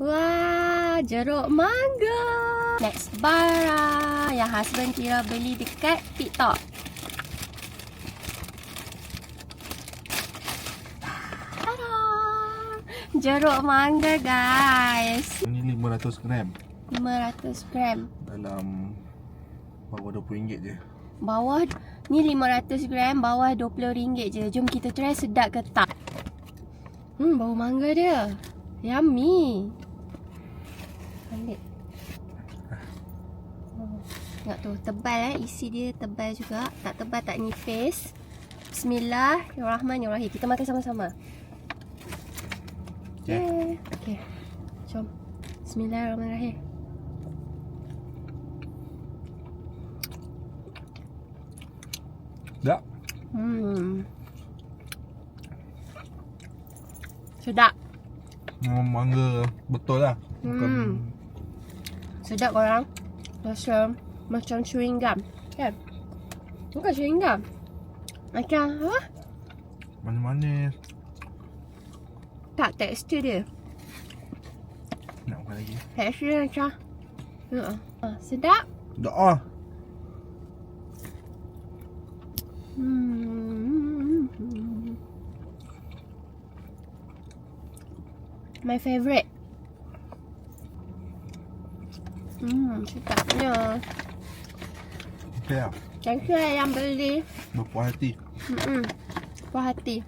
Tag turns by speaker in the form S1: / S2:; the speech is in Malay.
S1: Wah, jeruk mangga. Next bara yang husband Tira beli dekat TikTok. Tada! Jeruk mangga guys.
S2: Ini 500 gram
S1: 500 gram.
S2: dalam bawah RM20 je.
S1: Bawah ni 500 gram, bawah RM20 je. Jom kita try sedap ke tak. Hmm, bau mangga dia. Yummy. Oh, Tengok tu, tebal eh. Isi dia tebal juga. Tak tebal, tak nipis. Bismillahirrahmanirrahim. Kita makan sama-sama.
S2: Okay.
S1: Yeah. Okay. Jom. Bismillahirrahmanirrahim.
S2: Tak?
S1: Hmm. Sedap.
S2: Memang mangga betul lah. Bukan
S1: Hmm. Sedap korang. Rasa macam chewing gum. Kan? Bukan chewing gum. Macam apa?
S2: manis-manis.
S1: Tak, tekstur dia.
S2: Nak makan lagi.
S1: Tekstur dia macam... Uh, uh, sedap.
S2: Tak ah.
S1: Hmm. My Hmm, sedapnya.
S2: Okay.
S1: Thank you yang beli.
S2: Berpuas hati.
S1: Hmm, puas hati.